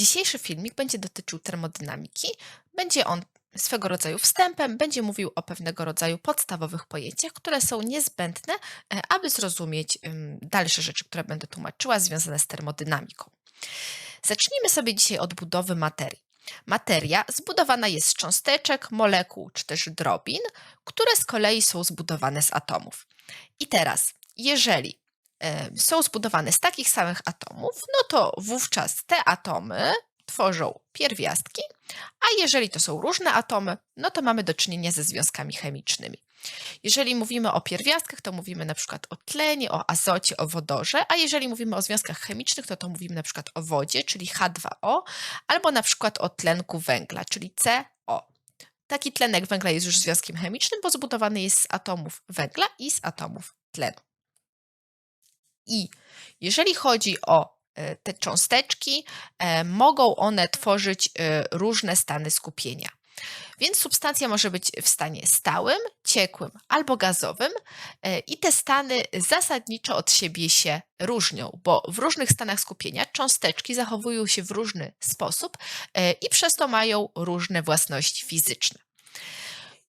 Dzisiejszy filmik będzie dotyczył termodynamiki. Będzie on swego rodzaju wstępem, będzie mówił o pewnego rodzaju podstawowych pojęciach, które są niezbędne, e, aby zrozumieć dalsze rzeczy, które będę tłumaczyła, związane z termodynamiką. Zacznijmy sobie dzisiaj od budowy materii. Materia zbudowana jest z cząsteczek, molekuł czy też drobin, które z kolei są zbudowane z atomów. I teraz, jeżeli są zbudowane z takich samych atomów, no to wówczas te atomy tworzą pierwiastki, a jeżeli to są różne atomy, no to mamy do czynienia ze związkami chemicznymi. Jeżeli mówimy o pierwiastkach, to mówimy na przykład o tlenie, o azocie, o wodorze, a jeżeli mówimy o związkach chemicznych, to to mówimy na przykład o wodzie, czyli H2O, albo na przykład o tlenku węgla, czyli CO. Taki tlenek węgla jest już związkiem chemicznym, bo zbudowany jest z atomów węgla i z atomów tlenu. I jeżeli chodzi o e, te cząsteczki, e, mogą one tworzyć e, różne stany skupienia. Więc substancja może być w stanie stałym, ciekłym albo gazowym i te stany zasadniczo od siebie się różnią, bo w różnych stanach skupienia cząsteczki zachowują się w różny sposób i przez to mają różne własności fizyczne.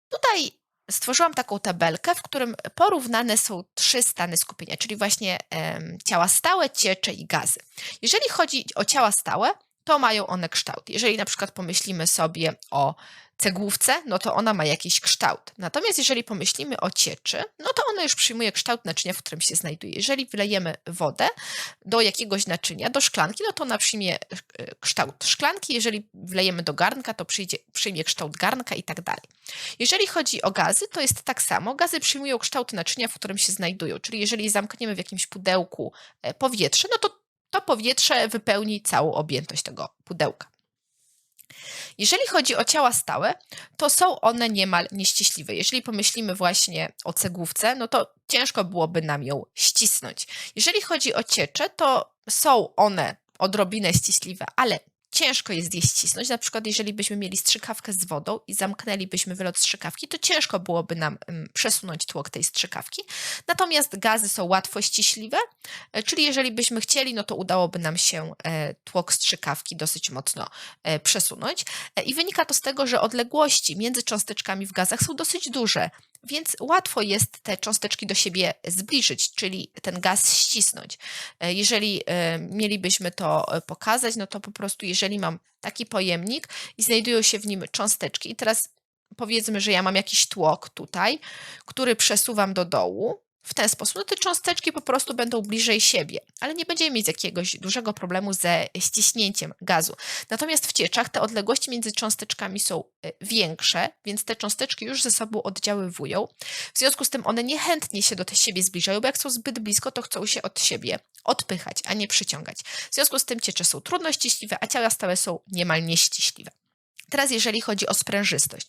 Tutaj stworzyłam taką tabelkę, w którym porównane są trzy stany skupienia, czyli właśnie ciała stałe, ciecze i gazy. Jeżeli chodzi o ciała stałe, to mają one kształt. Jeżeli na przykład pomyślimy sobie o cegłówce, no to ona ma jakiś kształt. Natomiast jeżeli pomyślimy o cieczy, no to ona już przyjmuje kształt naczynia, w którym się znajduje. Jeżeli wylejemy wodę do jakiegoś naczynia, do szklanki, no to ona przyjmie e, kształt szklanki. Jeżeli wlejemy do garnka, to przyjdzie, przyjmie kształt garnka i tak dalej. Jeżeli chodzi o gazy, to jest tak samo. Gazy przyjmują kształt naczynia, w którym się znajdują. Czyli jeżeli zamkniemy w jakimś pudełku e, powietrze, no to to powietrze wypełni całą objętość tego pudełka. Jeżeli chodzi o ciała stałe, to są one niemal nieściśliwe. Jeżeli pomyślimy właśnie o cegłówce, no to ciężko byłoby nam ją ścisnąć. Jeżeli chodzi o ciecze, to są one odrobinę ściśliwe, ale ciężko jest je ścisnąć. Na przykład, jeżeli byśmy mieli strzykawkę z wodą i zamknęlibyśmy wylot strzykawki, to ciężko byłoby nam przesunąć tłok tej strzykawki. Natomiast gazy są łatwo ściśliwe, e, czyli jeżeli byśmy chcieli, no to udałoby nam się e, tłok strzykawki dosyć mocno e, przesunąć. I wynika to z tego, że odległości między cząsteczkami w gazach są dosyć duże więc łatwo jest te cząsteczki do siebie zbliżyć, czyli ten gaz ścisnąć. Jeżeli mielibyśmy to pokazać, no to po prostu, jeżeli mam taki pojemnik i znajdują się w nim cząsteczki, i teraz powiedzmy, że ja mam jakiś tłok tutaj, który przesuwam do dołu, w ten sposób, no te cząsteczki po prostu będą bliżej siebie, ale nie będziemy mieć jakiegoś dużego problemu ze ściśnięciem gazu. Natomiast w cieczach te odległości między cząsteczkami są e, większe, więc te cząsteczki już ze sobą oddziaływują. W związku z tym one niechętnie się do siebie zbliżają, bo jak są zbyt blisko, to chcą się od siebie odpychać, a nie przyciągać. W związku z tym ciecze są trudno ściśliwe, a ciała stałe są niemal nieściśliwe. Teraz, jeżeli chodzi o sprężystość.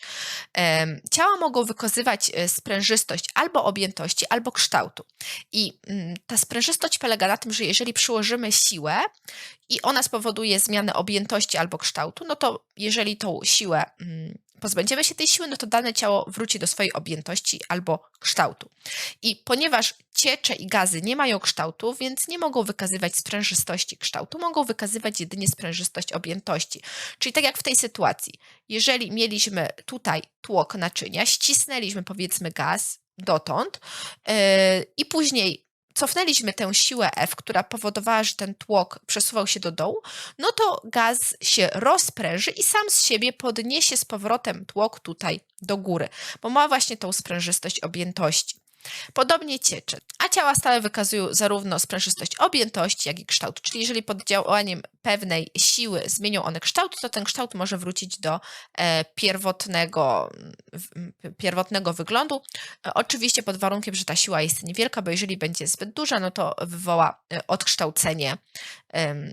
Ciała mogą wykazywać e, sprężystość albo objętości, albo kształtu. I mm, ta sprężystość polega na tym, że jeżeli przyłożymy siłę i ona spowoduje zmianę objętości albo kształtu, no to jeżeli tą siłę mm, pozbędziemy się tej siły, no to dane ciało wróci do swojej objętości albo kształtu. I ponieważ ciecze i gazy nie mają kształtu, więc nie mogą wykazywać sprężystości kształtu, mogą wykazywać jedynie sprężystość objętości. Czyli tak jak w tej sytuacji, jeżeli mieliśmy tutaj tłok naczynia, ścisnęliśmy powiedzmy gaz dotąd yy, i później cofnęliśmy tę siłę F, która powodowała, że ten tłok przesuwał się do dołu, no to gaz się rozpręży i sam z siebie podniesie z powrotem tłok tutaj do góry, bo ma właśnie tą sprężystość objętości. Podobnie ciecze, a ciała stałe wykazują zarówno sprężystość objętości, jak i kształt. Czyli jeżeli pod działaniem pewnej siły zmienią one kształt, to ten kształt może wrócić do e, pierwotnego, pierwotnego wyglądu. E, oczywiście pod warunkiem, że ta siła jest niewielka, bo jeżeli będzie zbyt duża, no to wywoła e, odkształcenie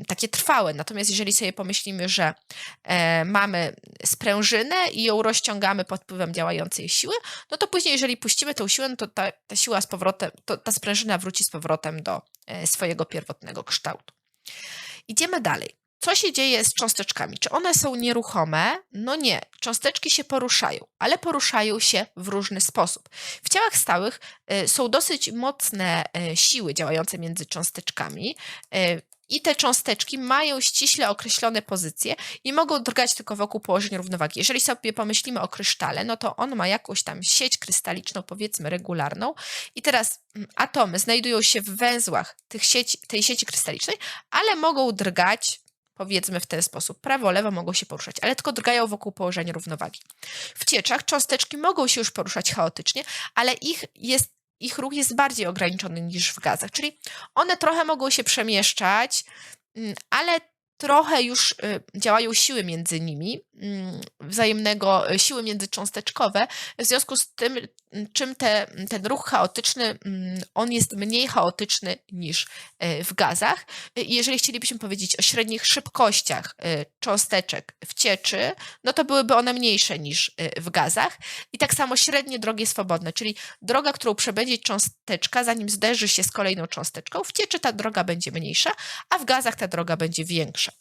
takie trwałe. Natomiast jeżeli sobie pomyślimy, że mamy sprężynę i ją rozciągamy pod wpływem działającej siły, no to później, jeżeli puścimy tą siłę, no to ta, ta siła z powrotem, to ta sprężyna wróci z powrotem do swojego pierwotnego kształtu. Idziemy dalej. Co się dzieje z cząsteczkami? Czy one są nieruchome? No nie. Cząsteczki się poruszają, ale poruszają się w różny sposób. W ciałach stałych y, są dosyć mocne y, siły działające między cząsteczkami y, i te cząsteczki mają ściśle określone pozycje i mogą drgać tylko wokół położeń równowagi. Jeżeli sobie pomyślimy o krysztale, no to on ma jakąś tam sieć krystaliczną, powiedzmy regularną i teraz mm, atomy znajdują się w węzłach tych sieci, tej sieci krystalicznej, ale mogą drgać powiedzmy w ten sposób, prawo, lewo mogą się poruszać, ale tylko drgają wokół położenia równowagi. W cieczach cząsteczki mogą się już poruszać chaotycznie, ale ich jest ich ruch jest bardziej ograniczony niż w gazach, czyli one trochę mogą się przemieszczać, mm, ale trochę już y, działają siły między nimi, mm, wzajemnego, y, siły międzycząsteczkowe, w związku z tym, czym te, ten ruch chaotyczny, on jest mniej chaotyczny niż y, w gazach. Jeżeli chcielibyśmy powiedzieć o średnich szybkościach cząsteczek w cieczy, no to byłyby one mniejsze niż w gazach. I tak samo średnie drogi swobodne, czyli droga, którą przebędzie cząsteczka, zanim zderzy się z kolejną cząsteczką, w cieczy ta droga będzie mniejsza, a w gazach ta droga będzie większa.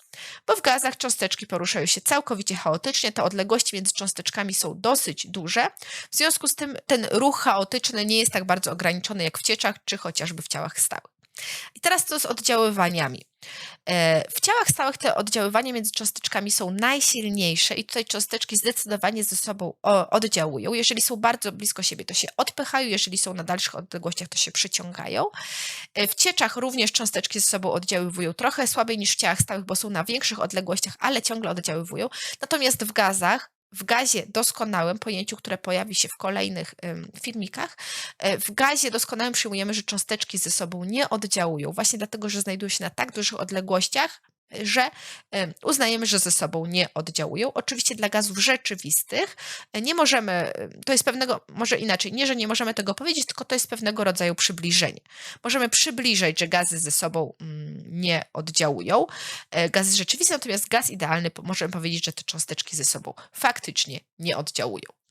Bo w gazach cząsteczki poruszają się całkowicie chaotycznie, te odległości między cząsteczkami są dosyć duże, w związku z tym ten ruch chaotyczny nie jest tak bardzo ograniczony jak w cieczach czy chociażby w ciałach stałych. I teraz co z oddziaływaniami? E, w ciałach stałych te oddziaływania między cząsteczkami są najsilniejsze i tutaj cząsteczki zdecydowanie ze sobą oddziałują. Jeżeli są bardzo blisko siebie, to się odpychają, jeżeli są na dalszych odległościach, to się przyciągają. E, w cieczach również cząsteczki ze sobą oddziaływują trochę słabiej niż w ciałach stałych, bo są na większych odległościach, ale ciągle oddziaływują. Natomiast w gazach w gazie doskonałym, pojęciu, które pojawi się w kolejnych filmikach, e, w gazie doskonałym przyjmujemy, że cząsteczki ze sobą nie oddziałują, właśnie dlatego, że znajdują się na tak dużych odległościach, że uznajemy, że ze sobą nie oddziałują. Oczywiście dla gazów rzeczywistych e, nie możemy, to jest pewnego, może inaczej, nie, że nie możemy tego powiedzieć, tylko to jest pewnego rodzaju przybliżenie. Możemy przybliżyć, że gazy ze sobą mm, nie oddziałują. E, gaz rzeczywisty, natomiast gaz idealny możemy powiedzieć, że te cząsteczki ze sobą faktycznie nie oddziałują.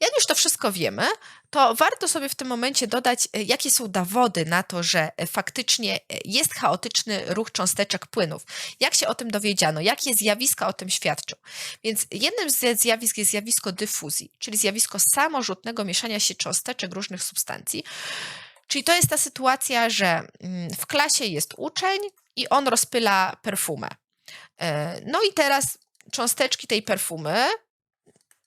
Jak już to wszystko wiemy, to warto sobie w tym momencie dodać, e, jakie są dowody na to, że e, faktycznie e, jest chaotyczny ruch cząsteczek płynów. Jak się o tym dowiedziano? Jakie zjawiska o tym świadczą? Więc jednym z zjawisk jest zjawisko dyfuzji, czyli zjawisko samorzutnego mieszania się cząsteczek różnych substancji. Czyli to jest ta sytuacja, że mm, w klasie jest uczeń i on rozpyla perfumę. No i teraz cząsteczki tej perfumy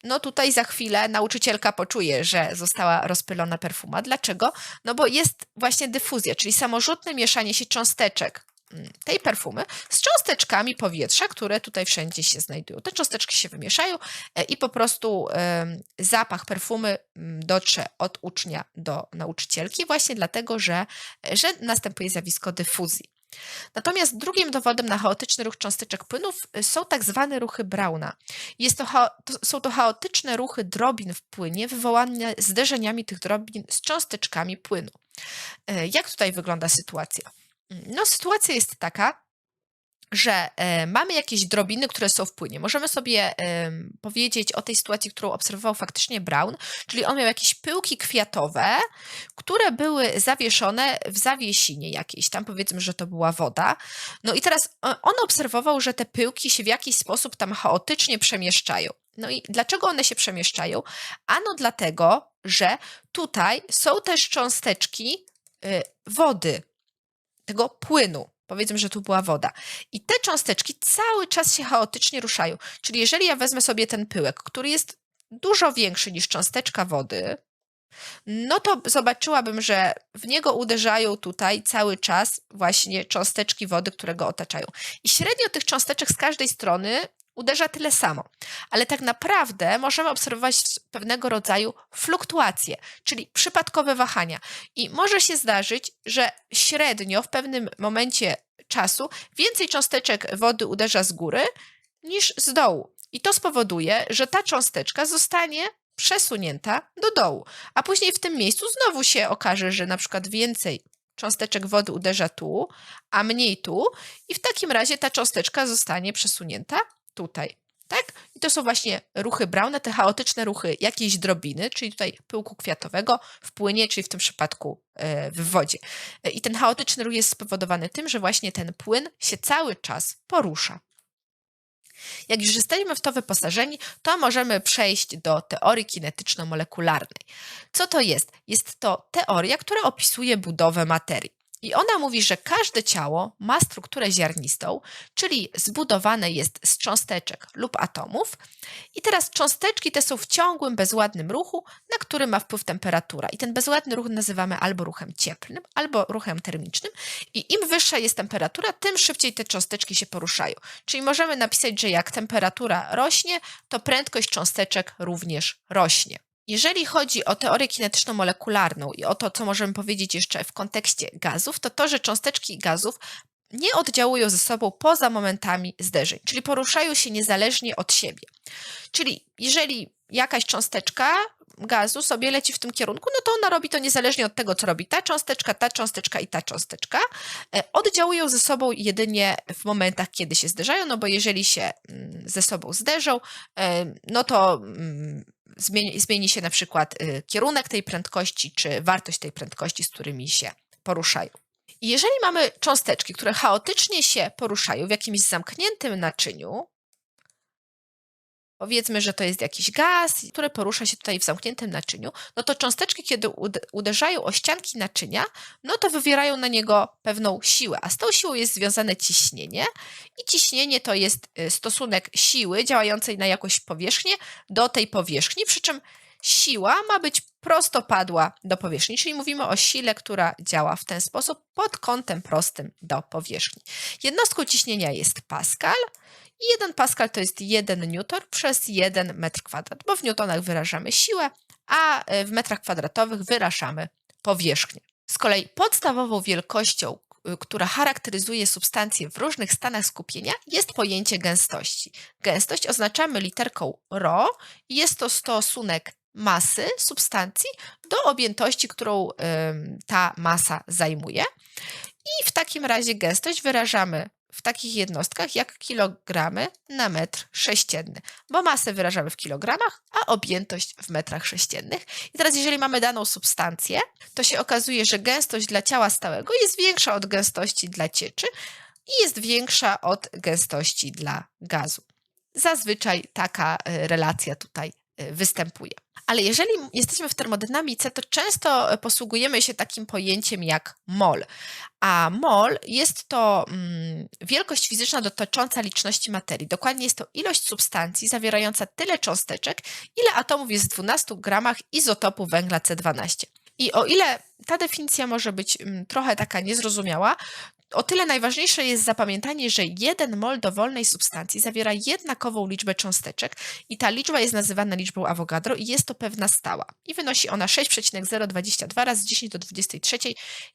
no tutaj za chwilę nauczycielka poczuje, że została rozpylona perfuma. Dlaczego? No bo jest właśnie dyfuzja, czyli samorzutne mieszanie się cząsteczek mm, tej perfumy z cząsteczkami powietrza, które tutaj wszędzie się znajdują. Te cząsteczki się wymieszają e, i po prostu zapach perfumy mm, dotrze od ucznia do nauczycielki, właśnie dlatego, że, że następuje zjawisko dyfuzji. Natomiast drugim dowodem na chaotyczny ruch cząsteczek płynów y, są tak zwane ruchy Brauna. Jest to, to, są to chaotyczne ruchy drobin w płynie wywołane zderzeniami tych drobin z cząsteczkami płynu. Y, jak tutaj wygląda sytuacja? No, sytuacja jest taka, że e, mamy jakieś drobiny, które są w płynie. Możemy sobie e, powiedzieć o tej sytuacji, którą obserwował faktycznie Brown, czyli on miał jakieś pyłki kwiatowe, które były zawieszone w zawiesinie jakiejś, tam powiedzmy, że to była woda. No i teraz on obserwował, że te pyłki się w jakiś sposób tam chaotycznie przemieszczają. No i dlaczego one się przemieszczają? Ano dlatego, że tutaj są też cząsteczki wody, tego płynu. Powiedzmy, że tu była woda. I te cząsteczki cały czas się chaotycznie ruszają. Czyli jeżeli ja wezmę sobie ten pyłek, który jest dużo większy niż cząsteczka wody, no to zobaczyłabym, że w niego uderzają tutaj cały czas właśnie cząsteczki wody, które go otaczają. I średnio tych cząsteczek z każdej strony uderza tyle samo. Ale tak naprawdę możemy obserwować pewnego rodzaju fluktuacje, czyli przypadkowe wahania. I może się zdarzyć, że średnio w pewnym momencie czasu więcej cząsteczek wody uderza z góry niż z dołu. I to spowoduje, że ta cząsteczka zostanie przesunięta do dołu, a później w tym miejscu znowu się okaże, że na przykład więcej cząsteczek wody uderza tu, a mniej tu, i w takim razie ta cząsteczka zostanie przesunięta tutaj. Tak? I to są właśnie ruchy Browna, te chaotyczne ruchy jakiejś drobiny, czyli tutaj pyłku kwiatowego w płynie, czyli w tym przypadku e, w wodzie. E, I ten chaotyczny ruch jest spowodowany tym, że właśnie ten płyn się cały czas porusza. Jak już jesteśmy w to wyposażeni, to możemy przejść do teorii kinetyczno-molekularnej. Co to jest? Jest to teoria, która opisuje budowę materii. I ona mówi, że każde ciało ma strukturę ziarnistą, czyli zbudowane jest z cząsteczek lub atomów. I teraz cząsteczki te są w ciągłym, bezładnym ruchu, na który ma wpływ temperatura. I ten bezładny ruch nazywamy albo ruchem cieplnym, albo ruchem termicznym. I im wyższa jest temperatura, tym szybciej te cząsteczki się poruszają. Czyli możemy napisać, że jak temperatura rośnie, to prędkość cząsteczek również rośnie. Jeżeli chodzi o teorię kinetyczno-molekularną i o to, co możemy powiedzieć jeszcze w kontekście gazów, to to, że cząsteczki gazów nie oddziałują ze sobą poza momentami zderzeń, czyli poruszają się niezależnie od siebie. Czyli jeżeli jakaś cząsteczka gazu sobie leci w tym kierunku, no to ona robi to niezależnie od tego, co robi ta cząsteczka, ta cząsteczka i ta cząsteczka. E, oddziałują ze sobą jedynie w momentach, kiedy się zderzają, no bo jeżeli się mm, ze sobą zderzą, e, no to mm, zmieni, zmieni się na przykład y, kierunek tej prędkości, czy wartość tej prędkości, z którymi się poruszają. I jeżeli mamy cząsteczki, które chaotycznie się poruszają w jakimś zamkniętym naczyniu, powiedzmy, że to jest jakiś gaz, który porusza się tutaj w zamkniętym naczyniu, no to cząsteczki, kiedy uderzają o ścianki naczynia, no to wywierają na niego pewną siłę, a z tą siłą jest związane ciśnienie i ciśnienie to jest y, stosunek siły działającej na jakąś powierzchnię do tej powierzchni, przy czym siła ma być prostopadła do powierzchni, czyli mówimy o sile, która działa w ten sposób pod kątem prostym do powierzchni. Jednostką ciśnienia jest Pascal, i 1 Pascal to jest 1 newton przez 1 metr kwadrat, bo w newtonach wyrażamy siłę, a e, w metrach kwadratowych wyrażamy powierzchnię. Z kolei podstawową wielkością, która charakteryzuje substancje w różnych stanach skupienia, jest pojęcie gęstości. Gęstość oznaczamy literką ρ i jest to stosunek masy substancji do objętości, którą ta masa zajmuje. I w takim razie gęstość wyrażamy w takich jednostkach jak kilogramy na metr sześcienny, bo masę wyrażamy w kilogramach, a objętość w metrach sześciennych. I teraz, jeżeli mamy daną substancję, to się okazuje, że gęstość dla ciała stałego jest większa od gęstości dla cieczy i jest większa od gęstości dla gazu. Zazwyczaj taka e, relacja tutaj e, występuje. Ale jeżeli jesteśmy w termodynamice, to często posługujemy się takim pojęciem jak mol. A mol jest to mm, wielkość fizyczna dotycząca liczności materii. Dokładnie jest to ilość substancji zawierająca tyle cząsteczek, ile atomów jest w 12 gramach izotopu węgla C12. I o ile ta definicja może być mm, trochę taka niezrozumiała, o tyle najważniejsze jest zapamiętanie, że jeden mol dowolnej substancji zawiera jednakową liczbę cząsteczek i ta liczba jest nazywana liczbą Avogadro i jest to pewna stała. I wynosi ona 6,022 razy 10 do 23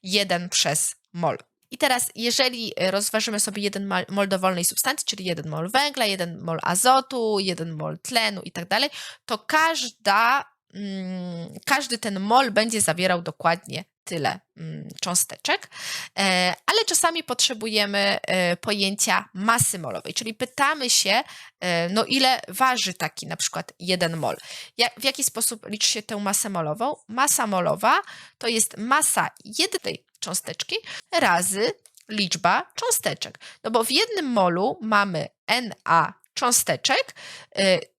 1 przez mol. I teraz, jeżeli rozważymy sobie jeden mol dowolnej substancji, czyli jeden mol węgla, jeden mol azotu, jeden mol tlenu i tak dalej, to każda, każdy ten mol będzie zawierał dokładnie tyle mm, cząsteczek, e, ale czasami potrzebujemy e, pojęcia masy molowej, czyli pytamy się, e, no ile waży taki na przykład jeden mol. w jaki sposób liczy się tę masę molową? Masa molowa to jest masa jednej cząsteczki razy liczba cząsteczek. No bo w jednym molu mamy Na cząsteczek,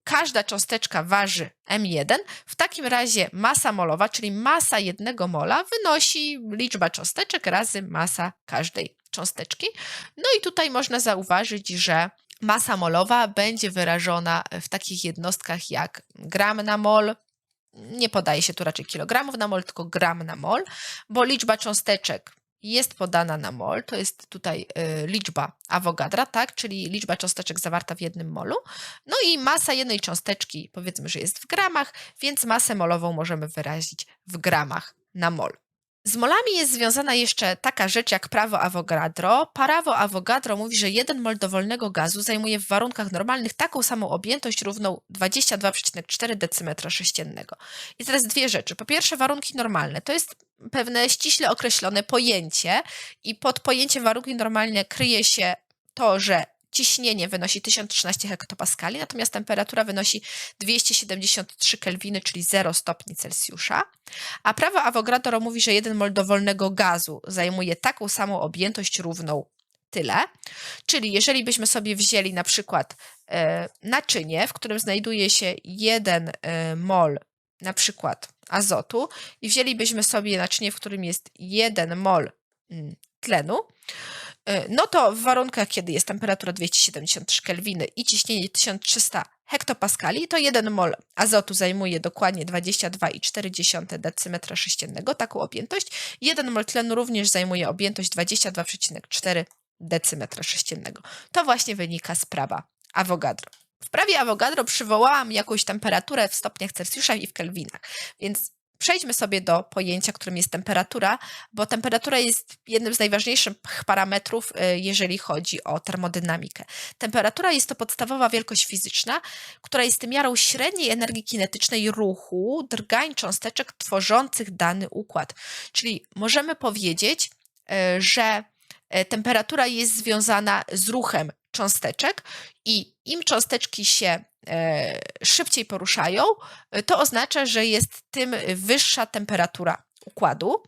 każda cząsteczka waży m1, w takim razie masa molowa, czyli masa jednego mola, wynosi liczba cząsteczek razy masa każdej cząsteczki. No i tutaj można zauważyć, że masa molowa będzie wyrażona w takich jednostkach jak gram na mol, nie podaje się tu raczej kilogramów na mol, tylko gram na mol, bo liczba cząsteczek jest podana na mol, to jest tutaj y, liczba Avogadra, tak, czyli liczba cząsteczek zawarta w jednym molu. No i masa jednej cząsteczki powiedzmy, że jest w gramach, więc masę molową możemy wyrazić w gramach na mol. Z molami jest związana jeszcze taka rzecz jak prawo Avogadro. Prawo Avogadro mówi, że jeden mol dowolnego gazu zajmuje w warunkach normalnych taką samą objętość równą 22,4 decymetra sześciennego. I teraz dwie rzeczy. Po pierwsze, warunki normalne. To jest pewne ściśle określone pojęcie i pod pojęciem warunki normalne kryje się to, że ciśnienie wynosi 1013 hektopaskali, natomiast temperatura wynosi 273 kelwiny, czyli 0 stopni Celsjusza. A prawo Avogadro mówi, że jeden mol dowolnego gazu zajmuje taką samą objętość równą tyle. Czyli jeżeli byśmy sobie wzięli na przykład e, naczynie, w którym znajduje się jeden e, mol na przykład azotu i wzięlibyśmy sobie naczynie, w którym jest jeden mol mm, tlenu, no to w warunkach, kiedy jest temperatura 273 kelwiny i ciśnienie 1300 hektopaskali, to 1 mol azotu zajmuje dokładnie 22,4 decymetra sześciennego, taką objętość. 1 mol tlenu również zajmuje objętość 22,4 decymetra sześciennego. To właśnie wynika z prawa Avogadro. W prawie Avogadro przywołałam jakąś temperaturę w stopniach Celsjusza i w kelwinach, więc Przejdźmy sobie do pojęcia, którym jest temperatura, bo temperatura jest jednym z najważniejszych parametrów, y, jeżeli chodzi o termodynamikę. Temperatura jest to podstawowa wielkość fizyczna, która jest miarą średniej energii kinetycznej ruchu drgań cząsteczek tworzących dany układ. Czyli możemy powiedzieć, y, że y, temperatura jest związana z ruchem cząsteczek i im cząsteczki się e, szybciej poruszają, to oznacza, że jest tym wyższa temperatura układu.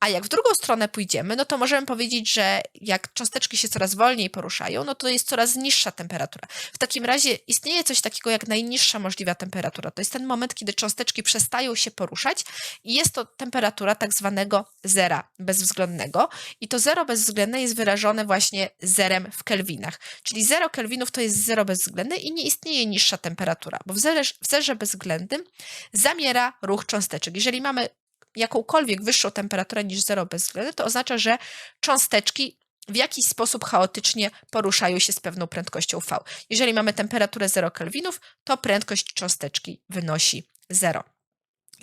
A jak w drugą stronę pójdziemy, no to możemy powiedzieć, że jak cząsteczki się coraz wolniej poruszają, no to jest coraz niższa temperatura. W takim razie istnieje coś takiego jak najniższa możliwa temperatura. To jest ten moment, kiedy cząsteczki przestają się poruszać i jest to temperatura tak zwanego zera bezwzględnego. I to zero bezwzględne jest wyrażone właśnie zerem w kelwinach. Czyli zero kelwinów to jest zero bezwzględne i nie istnieje niższa temperatura, bo w zerze, w zerze bezwzględnym zamiera ruch cząsteczek. Jeżeli mamy jakąkolwiek wyższą temperaturę niż zero bezwzględne, to oznacza, że cząsteczki w jakiś sposób chaotycznie poruszają się z pewną prędkością V. Jeżeli mamy temperaturę 0 kelwinów, to prędkość cząsteczki wynosi 0.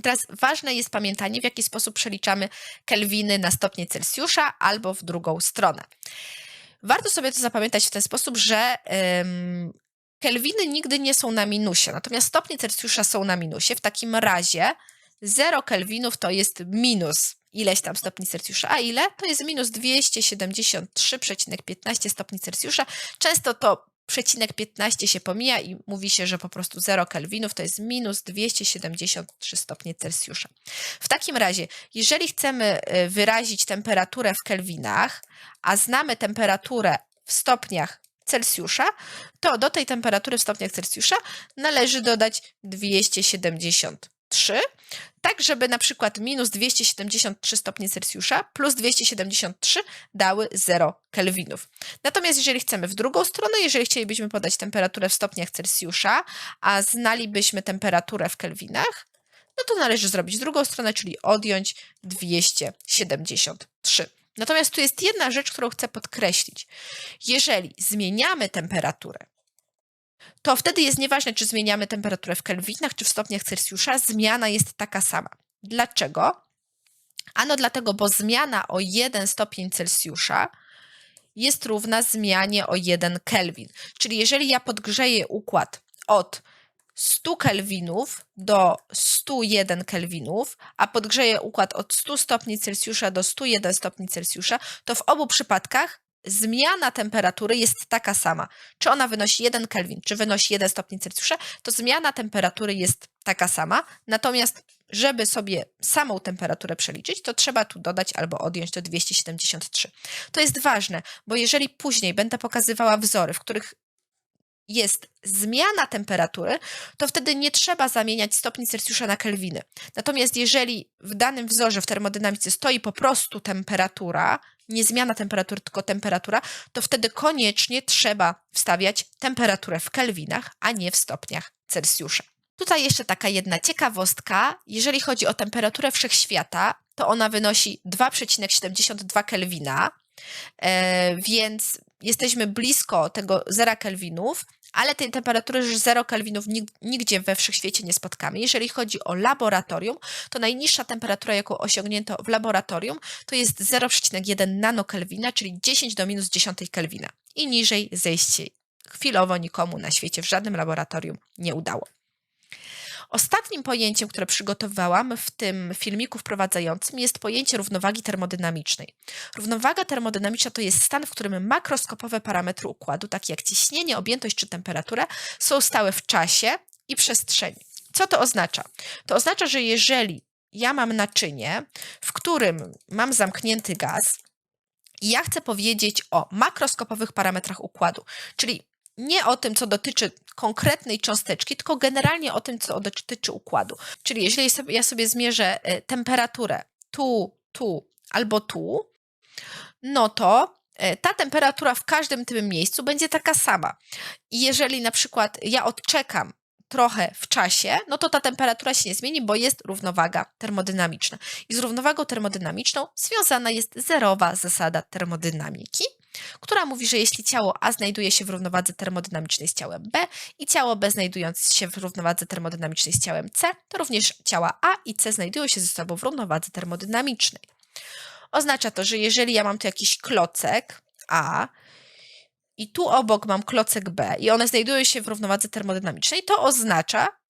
Teraz ważne jest pamiętanie, w jaki sposób przeliczamy kelwiny na stopnie Celsjusza albo w drugą stronę. Warto sobie to zapamiętać w ten sposób, że ym, kelwiny nigdy nie są na minusie, natomiast stopnie Celsjusza są na minusie. W takim razie 0 kelwinów to jest minus ileś tam stopni Celsjusza, a ile? To jest minus 273,15 stopni Celsjusza. Często to przecinek 15 się pomija i mówi się, że po prostu 0 kelwinów to jest minus 273 stopnie Celsjusza. W takim razie, jeżeli chcemy y, wyrazić temperaturę w kelwinach, a znamy temperaturę w stopniach Celsjusza, to do tej temperatury w stopniach Celsjusza należy dodać 273 tak żeby na przykład minus 273 stopnie Celsjusza plus 273 dały 0 kelwinów. Natomiast jeżeli chcemy w drugą stronę, jeżeli chcielibyśmy podać temperaturę w stopniach Celsjusza, a znalibyśmy temperaturę w kelwinach, no to należy zrobić drugą stronę, czyli odjąć 273. Natomiast tu jest jedna rzecz, którą chcę podkreślić. Jeżeli zmieniamy temperaturę to wtedy jest nieważne, czy zmieniamy temperaturę w kelwinach, czy w stopniach Celsjusza, zmiana jest taka sama. Dlaczego? Ano dlatego, bo zmiana o 1 stopień Celsjusza jest równa zmianie o 1 Kelvin. Czyli jeżeli ja podgrzeję układ od 100 kelwinów do 101 kelwinów, a podgrzeję układ od 100 stopni Celsjusza do 101 stopni Celsjusza, to w obu przypadkach zmiana temperatury jest taka sama. Czy ona wynosi 1 Kelvin, czy wynosi 1 stopień Celsjusza, to zmiana temperatury jest taka sama. Natomiast, żeby sobie samą temperaturę przeliczyć, to trzeba tu dodać albo odjąć do 273. To jest ważne, bo jeżeli później będę pokazywała wzory, w których jest zmiana temperatury, to wtedy nie trzeba zamieniać stopni Celsjusza na kelwiny. Natomiast jeżeli w danym wzorze w termodynamice stoi po prostu temperatura, nie zmiana temperatury, tylko temperatura, to wtedy koniecznie trzeba wstawiać temperaturę w kelwinach, a nie w stopniach Celsjusza. Tutaj jeszcze taka jedna ciekawostka. Jeżeli chodzi o temperaturę wszechświata, to ona wynosi 2,72 Kelwina, więc jesteśmy blisko tego 0 kelwinów, ale tej temperatury 0 kelwinów nigdzie we wszechświecie nie spotkamy. Jeżeli chodzi o laboratorium, to najniższa temperatura, jaką osiągnięto w laboratorium, to jest 0,1 nanokelwina, czyli 10 do minus 10 kelwina. I niżej zejść się chwilowo nikomu na świecie w żadnym laboratorium nie udało. Ostatnim pojęciem, które przygotowałam w tym filmiku wprowadzającym jest pojęcie równowagi termodynamicznej. Równowaga termodynamiczna to jest stan, w którym makroskopowe parametry układu, takie jak ciśnienie, objętość czy temperatura, są stałe w czasie i przestrzeni. Co to oznacza? To oznacza, że jeżeli ja mam naczynie, w którym mam zamknięty gaz, i ja chcę powiedzieć o makroskopowych parametrach układu, czyli nie o tym, co dotyczy konkretnej cząsteczki, tylko generalnie o tym, co dotyczy układu. Czyli jeżeli ja sobie zmierzę e, temperaturę tu, tu albo tu, no to e, ta temperatura w każdym tym miejscu będzie taka sama. I jeżeli na przykład ja odczekam trochę w czasie, no to ta temperatura się nie zmieni, bo jest równowaga termodynamiczna. I z równowagą termodynamiczną związana jest zerowa zasada termodynamiki, która mówi, że jeśli ciało A znajduje się w równowadze termodynamicznej z ciałem B i ciało B znajdując się w równowadze termodynamicznej z ciałem C, to również ciała A i C znajdują się ze sobą w równowadze termodynamicznej. Oznacza to, że jeżeli ja mam tu jakiś klocek A i tu obok mam klocek B i one znajdują się w równowadze termodynamicznej, to oznacza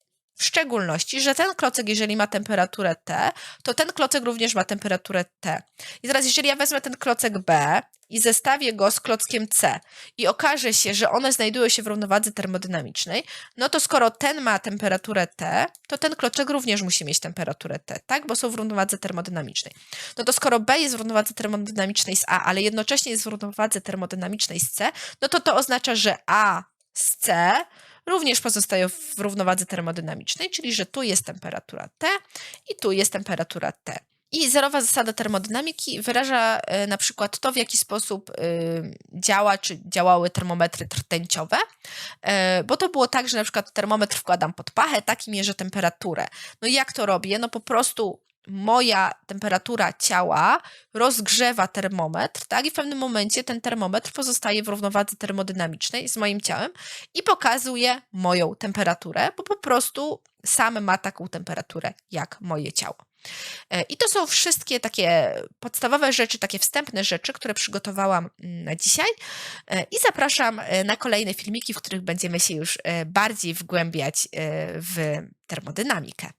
w szczególności, że ten klocek, jeżeli ma temperaturę T, to ten klocek również ma temperaturę T. I teraz, jeżeli ja wezmę ten klocek B i zestawię go z klockiem C i okaże się, że one znajdują się w równowadze termodynamicznej, no to skoro ten ma temperaturę T, to ten kloczek również musi mieć temperaturę T, tak? Bo są w równowadze termodynamicznej. No to skoro B jest w równowadze termodynamicznej z A, ale jednocześnie jest w równowadze termodynamicznej z C, no to to oznacza, że A z C również pozostają w równowadze termodynamicznej, czyli że tu jest temperatura T i tu jest temperatura T. I zerowa zasada termodynamiki wyraża e, na przykład to, w jaki sposób e, działa, czy działały termometry rtęciowe, e, bo to było tak, że na przykład termometr wkładam pod pachę, tak i mierzę temperaturę. No i jak to robię? No po prostu moja temperatura ciała rozgrzewa termometr, tak? I w pewnym momencie ten termometr pozostaje w równowadze termodynamicznej z moim ciałem i pokazuje moją temperaturę, bo po prostu sam ma taką temperaturę jak moje ciało. E, I to są wszystkie takie podstawowe rzeczy, takie wstępne rzeczy, które przygotowałam mm, na dzisiaj. E, I zapraszam e, na kolejne filmiki, w których będziemy się już bardziej wgłębiać w termodynamikę.